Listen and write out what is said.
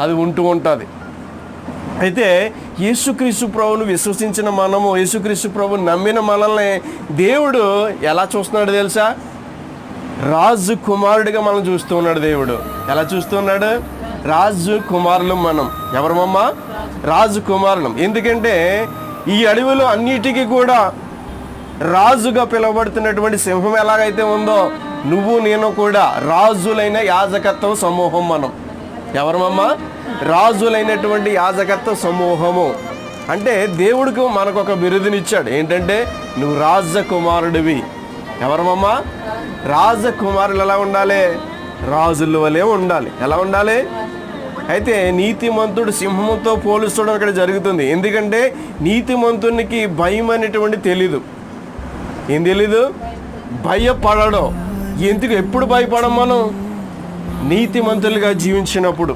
అది ఉంటూ ఉంటుంది. అయితే యేసుక్రీస్తు ప్రభువును విశ్వసించిన మనము యేసుక్రీస్తు ప్రభు నమ్మిన మనల్ని దేవుడు ఎలా చూస్తున్నాడు తెలుసా? రాజు కుమారుడిగా మనం చూస్తూ ఉన్నాడు దేవుడు. ఎలా చూస్తున్నాడు రాజు కుమారులు మనం. ఎవరమ్మా రాజు కుమారులం. ఎందుకంటే ఈ అడవిలో అన్నిటికీ కూడా రాజుగా పిలువబడుతున్నటువంటి సింహం ఎలాగైతే ఉందో నువ్వు నేను కూడా రాజులైన యాజకత్వం సమూహం మనం. ఎవరమమ్మా రాజులైనటువంటి యాజకత్వ సమూహము. అంటే దేవుడికి మనకు ఒక బిరుదునిచ్చాడు. ఏంటంటే నువ్వు రాజకుమారుడివి. ఎవరమమ్మా రాజకుమారులు ఎలా ఉండాలి? రాజుల వలె ఉండాలి. ఎలా ఉండాలి? అయితే నీతిమంతుడు సింహంతో పోలుస్తడం ఇక్కడ జరుగుతుంది. ఎందుకంటే నీతిమంతునికి భయం అనేటువంటి తెలీదు. ఏం తెలీదు? భయపడడం. ఎందుకు? ఎప్పుడు భయపడం మనం? నీతిమంతులుగా జీవించినప్పుడు